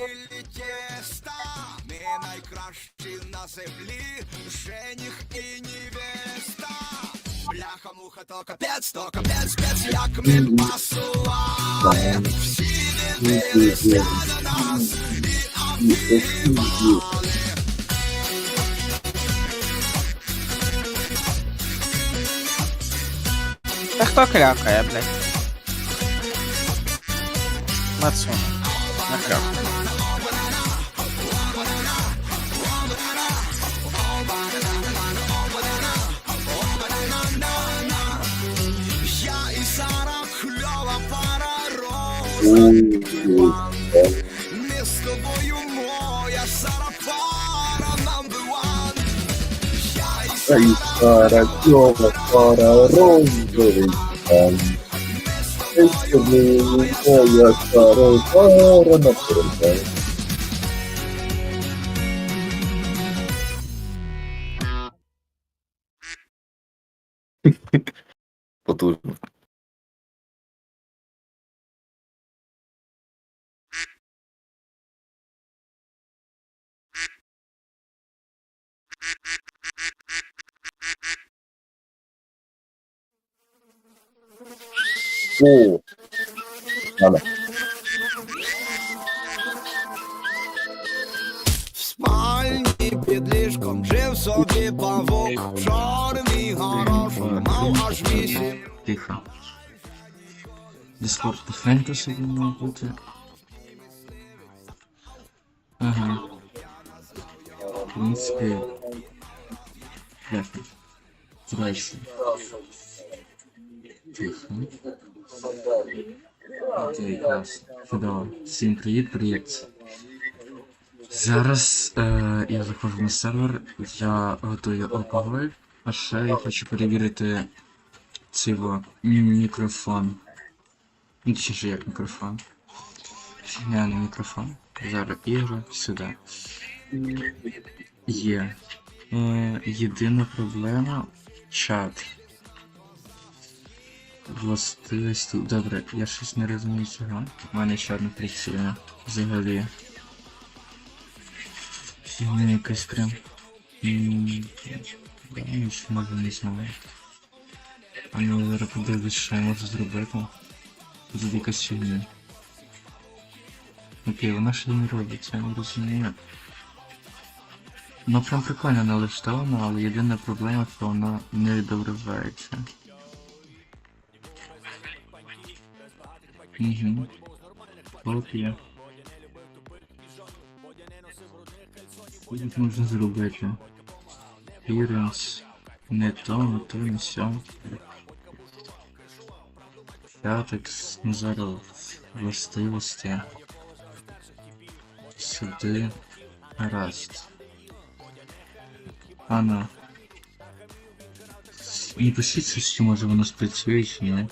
білі тіста, ми найкращі на землі, жених і невеста. Бляха, муха, то капець, то капець, спец, як ми пасували. Всі дивилися на нас і обіймали. Та хто крякає, блядь? На Сара кльова пара роза. Ми з тобою моя Сара пара number one. Я і Ай, пара, кльова, пара, розовий там. Ей, тобі, моя стара пара на фронтах. Потужно. О, надо. В спальні під ліжком жив собі павук, чорний горошок, мав аж вісім. Тихо. Дискорд тихенько собі має бути. Ага. В принципі. Дякую. Здрасте. Окей, клас. Чудово. Всім привіт, привіт. Зараз е, я заходжу на сервер, я готую алкоголь, а ще я хочу перевірити цього мікрофон. Ну, точніше, як мікрофон. Фігня не мікрофон. Зараз ігри сюди. Є. Е, єдина проблема чат. Властивості. Добре, я щось не розумію цього. У мене чат не працює. Взагалі. Фігня якась прям. Я нічого може не знаю. А ну зараз подивлюсь, що я можу зробити. Тут якась фігня. Окей, вона ще не робиться, я не розумію. Ну прям прикольно налаштовано, але єдина проблема, що вона не відображається. Угу. Окей. Що тут можна зробити? Appearance. Не то, не то, не сьо. П'ятекс, ну зараз властивості. Сюди. Гаразд. Ана. Не щось, чи може воно спрацює, чи ні.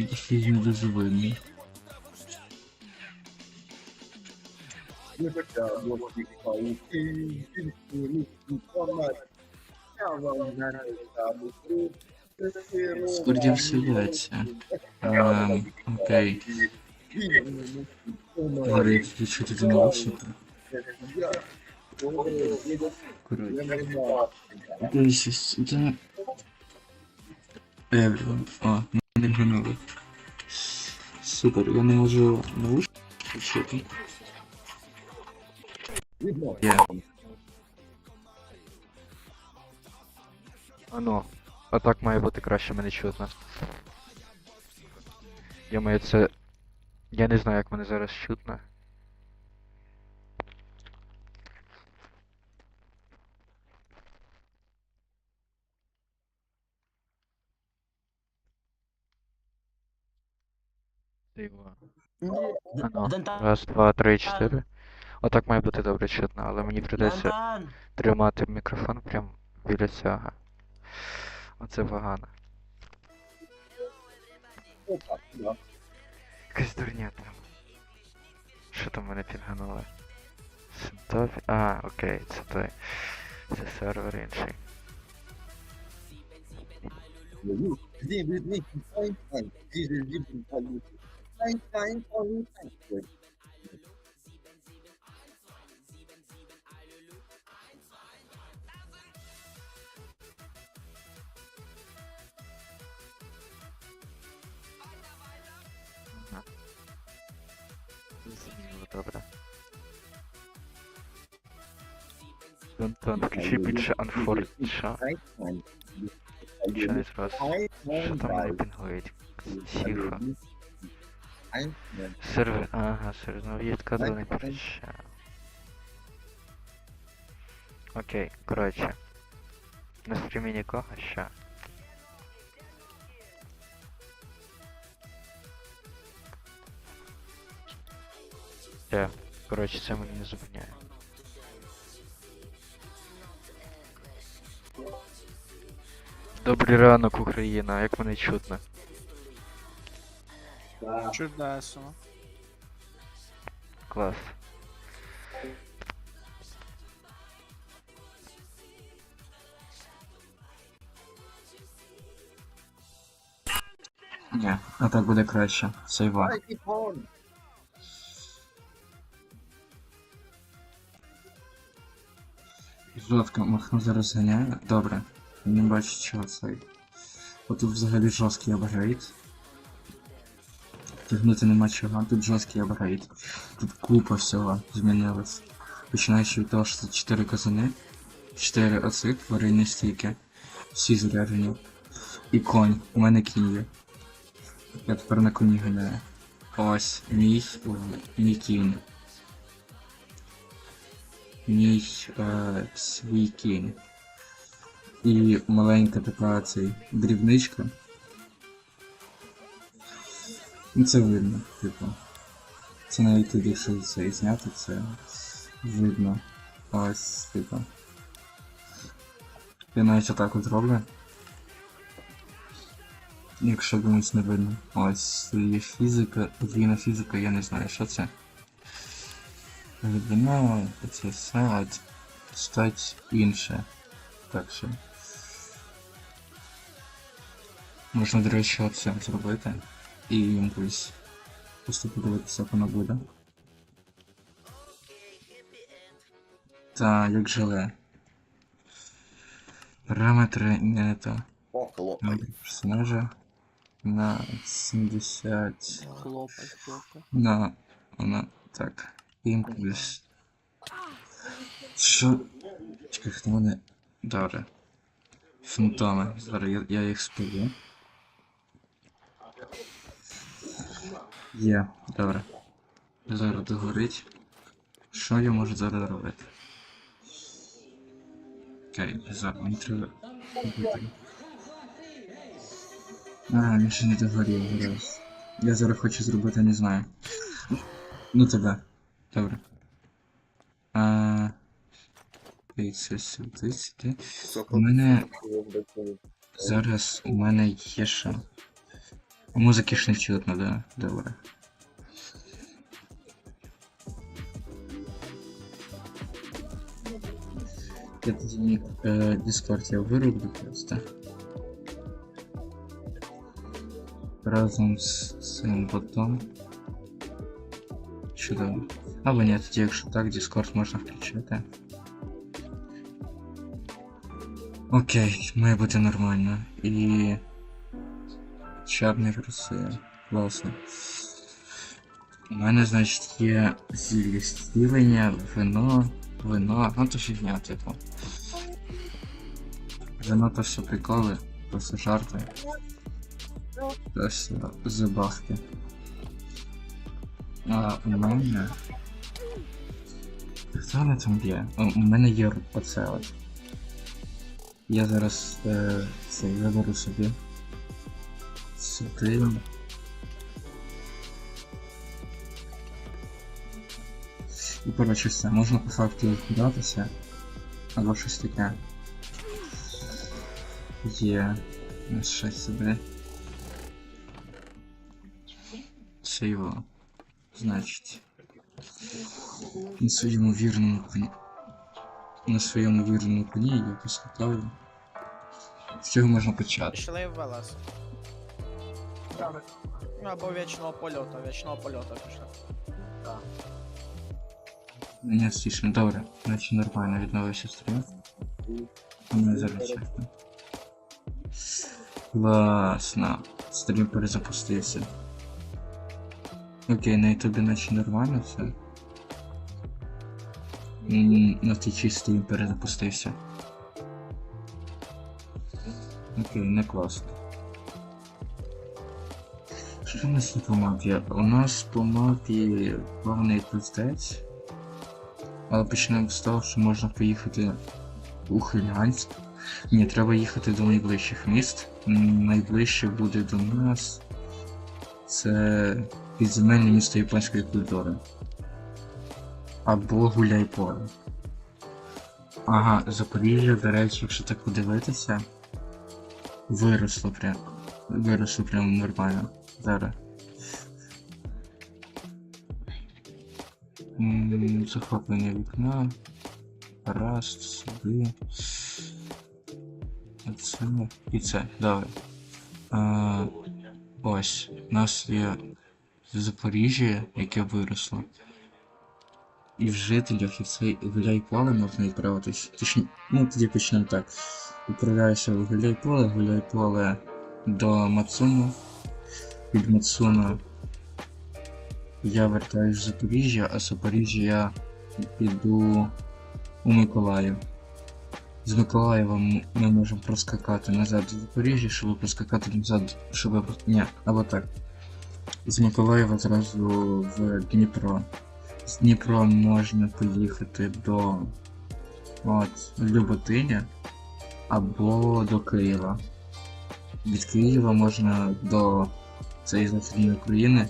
Якийсь не дуже видно. Скорді все яйця. Ем, окей. Говорить, включити до наушника. Коротше. Дивіться, сюди. Everyone. О, не глянули. Супер, я не можу наушники включити. Yeah. Ано, а так має бути краще мене чутно. Я маю це. Я не знаю, як мене зараз чутно. Раз, два, три, чотири. Отак має бути добре чутно, але мені придеться тримати мікрофон прям біля цього. Оце погано. Якась дурня там. Що там мене підгануло? Синтофі. А, окей, це той. Це сервер інший. Зрозуміло, добре. Антон, включи більше анфорча. Нічого не зразу. Що там мене пінгують? Сіха. Сервер, ага, сервер, ну відкладу не проща. Окей, коротше. На стрімі нікого ще. Все, коротше, це мене не зупиняє. Добрий ранок, Україна, як мене чутно? Чудесно. Клас. Ні, а так буде краще. Сейва. Жорстко махну зараз ганяє. Добре. Не бачу чого цей. Отут взагалі жорсткий апгрейд. Тягнути нема чого, тут жорсткий апгрейд. Тут купа всього змінилось. Починаючи від того, що тут 4 казани, 4 оцих варильні стійки. Всі заряджені. І конь. У мене кінь є. Я тепер на коні ганяю. Ось мій, мій кінь. Мій е, свій кінь. І маленька така цей дрібничка. Ну це видно, типу. Це навіть тут, якщо це зняти, це видно. Ось, типу. Я навіть отак от роблю. Якщо комусь не видно. Ось є фізика, подвійна фізика, я не знаю, що це. Глибина, це все, стать інше. Так що. Можна, до речі, оце зробити. І імпульс. Просто подивитися, як воно буде. Та, як желе. Параметри не то. Номер персонажа на 70 Хлопай, хлопай. на вона так. Імпульс. Що? Чекай, хто мене. Добре. Фантоми. Зараз я, я їх спою. Є, добре. Зараз догорить. Що я можу зараз робити? Окей, зараз мені треба. робити. А, він ще не догорів, гаразд. Я зараз хочу зробити, не знаю. Ну тебе. Добре. А... Окей, це сюди, сюди. У мене зараз у мене є що. Музики ж не чутно, да? Добре. Я тоді е, Discord я вироблю просто. Разом з цим ботом. Чудово. Або ні, тоді якщо так, Discord можна включити. Окей, має бути нормально. І. Чарний рисує. Класно. У мене, значить, є зілля зцілення, вино, вино, ну то фігня, типу. Вино то все приколи, просто жарти. Це все забавки. А у мене. Хто мене там б'є? У мене є оце от. Я зараз е, це виберу собі. Сюди. І коротше можна по факту датися. Або щось таке. Є. Щось собі. Це його. Значить. На своєму вірному коні. На своєму вірному коні я поставлю. З чого можна почати? Пішли в ВЛС. Ну, або вічного польоту, вічного польоту пішли. Ні, стішно, добре. Значить нормально відновився стрім. У мене зараз чесно. Класно. Стрім перезапустився. Окей, на ютубі наче нормально все. На твічі стрім перезапустився. Окей, не класно. Що у нас є по мапі? У нас по мапі повний пиздець. Але почнемо з того, що можна поїхати у Хилянськ. Ні, треба їхати до найближчих міст. Найближче буде до нас. Це підземельне місто японської культури. Або Гуляйполе. Ага, Запоріжжя, до речі, якщо так подивитися, виросло прям. Виросло прям нормально. Зараз. Захоплення вікна. Раз, сюди. Оце. І це, добре. А, ось. У нас є Запоріжжя, яке виросло. І в жителях, і в цей гуляй-поле можна відправитись. Точні, ну тоді почнемо так. Відправляюся в гуляй-поле, гуляй-поле до Мацуну. Від Мацуна я вертаюсь в Запоріжжя, а з Запоріжжя я піду у Миколаїв. З Миколаєва ми можемо проскакати назад в Запоріжжя, щоб проскакати назад, щоб. Ні, або так. З Миколаєва зразу в Дніпро. З Дніпра можна поїхати до от, Люботиня або до Києва. Від Києва можна до цієї західної України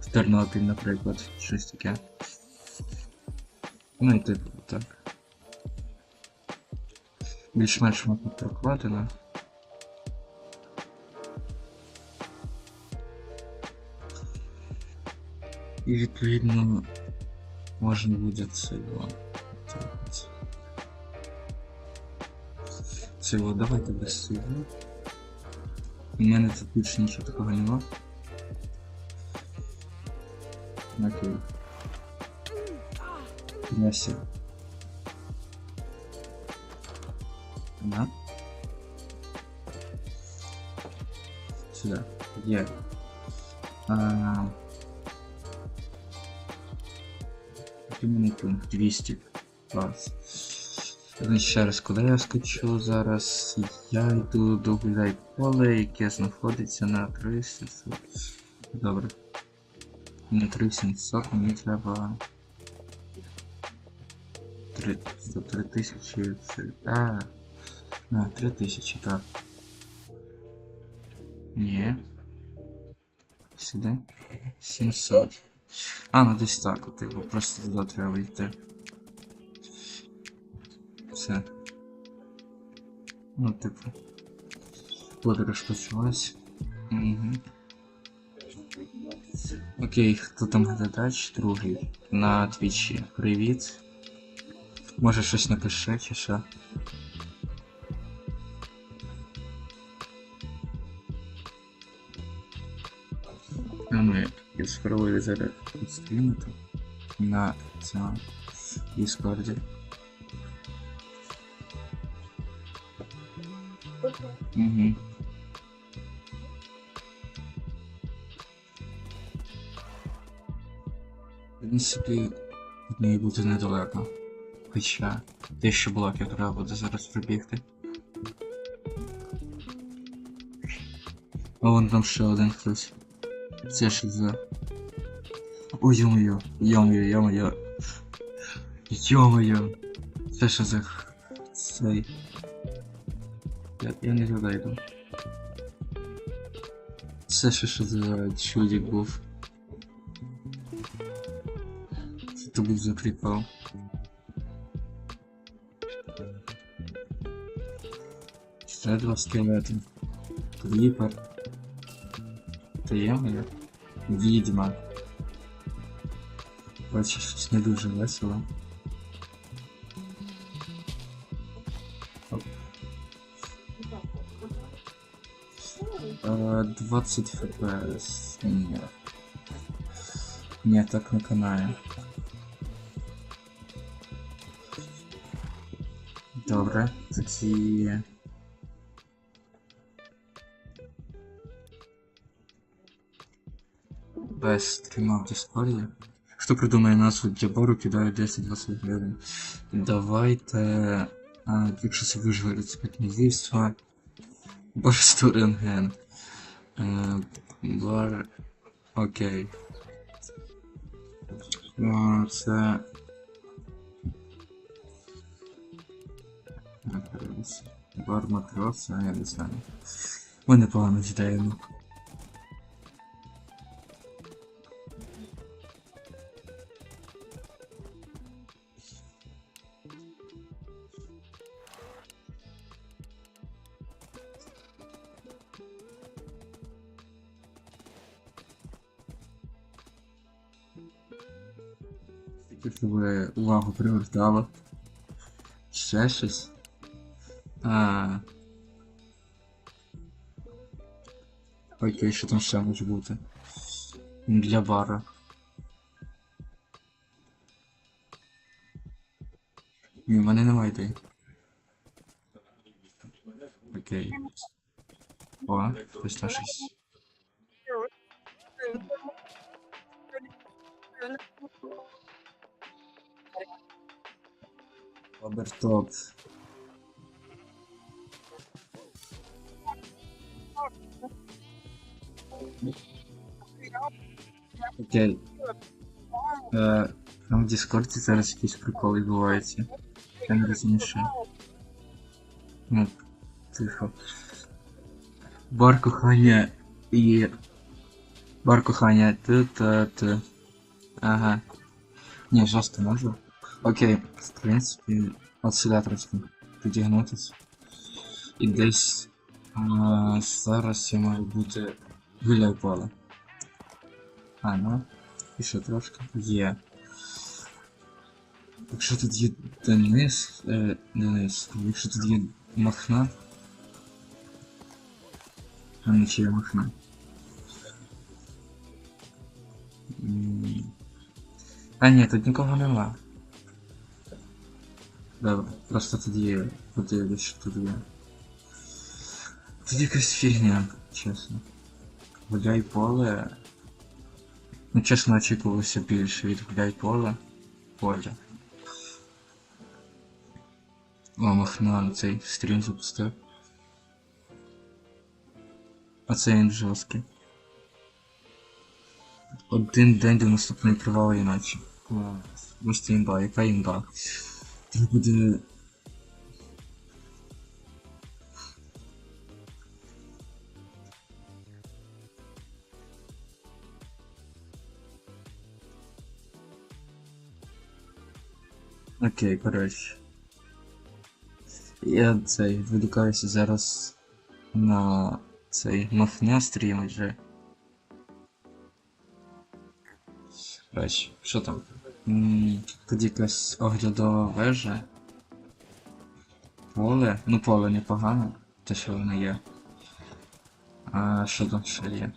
в Тернопіль, наприклад, щось таке. Ну і типу так. Більш-менш мапа прокладена. І відповідно можна буде це його. Цього, давайте без цього. У мене тут більше нічого такого нема. Окей. Яся. Да? Сюда. Є. А... Який пункт 200. Клас. Ще раз, куди я скачу зараз? Я йду до гуляй поле, яке знаходиться на 300. Добре. На 3700 мені треба. 3, 3 тисячі. Це. А, а, 3 тисячі, так. Ні. Сюди. 700. А, ну десь так, типу, просто туди треба йти. Все. Ну, типу. Подорож почалась. Угу. Окей, хто там глядач? Другий. На твічі. Привіт. Може щось напиши чи що? А ми спробую зараз стрімити на цьому Діскорді. Угу. В принципі, від неї буде недалеко. Хоча тисячу блоків треба буде зараз пробігти. А вон там ще один хтось. Це що за. Ой, йо-моє, йо-моє, йо-моє. Це що за цей. Я, я не туди йду. Це що, що за чудик був. Це то був за прикол. Ще два скелети. Кліпер. Таємно. Відьма. Бачиш, щось не дуже весело. 20 фпс. Ні. Ні, так не канає. Добре, тоді. Без стріма в Дискорді. Хто придумає назву для бору, кидає 10-20 гривень. Давайте. А, якщо це виживе рецепт вбивства. Барство рентген. Е, бар. Окей. О, це. Матрос. Бар матрос, а я не знаю. Ми ви увагу привертало. Ще щось. А. Окей, що там ще може бути? Для бара. Ні, в мене немає ідей. Окей. О, хтось там щось. Обертоп. Окей. Е, там в Діскорді зараз якісь приколи відбуваються. Я не розумію, що. Ну, тихо. Бар кохання і. Бар кохання. Т-т-т. Ага. Ні, жорстко можу. Окей, в принципі, от сюди трошки підігнутися. І десь а, зараз я маю бути гуляй поле. А, ну. І ще трошки. Є. Якщо тут є Денис. Е, Денис, якщо тут є Махна. А не чи є Махна. М. А ні, тут нікого нема. Добре, просто тоді подивлюсь, що тут є. Тут якась фігня, чесно. Гуляй поле. Ну, чесно, очікувалося більше від гуляй поле. Поле. О, Махна цей стрім запустив. А це він жорсткий. Один день до наступної провали іначе. Клас. Просто імба, яка імба. Буде. Окей, коротше. Я цей відволікаюся зараз на цей мафня стрім вже. Коротше, що там? Тут якась оглядова вежа. Поле. Ну поле непогано, те що воно є. А що там ще є?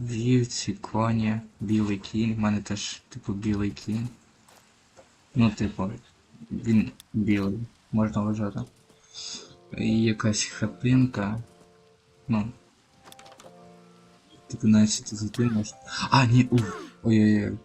Вівці, коні, білий кінь. У мене теж типу білий кінь. Ну, типу, він білий, можна вважати. І якась хатинка. Ну. Типу навіть ти зайти можна. А, ні, уф. Ой-ой-ой.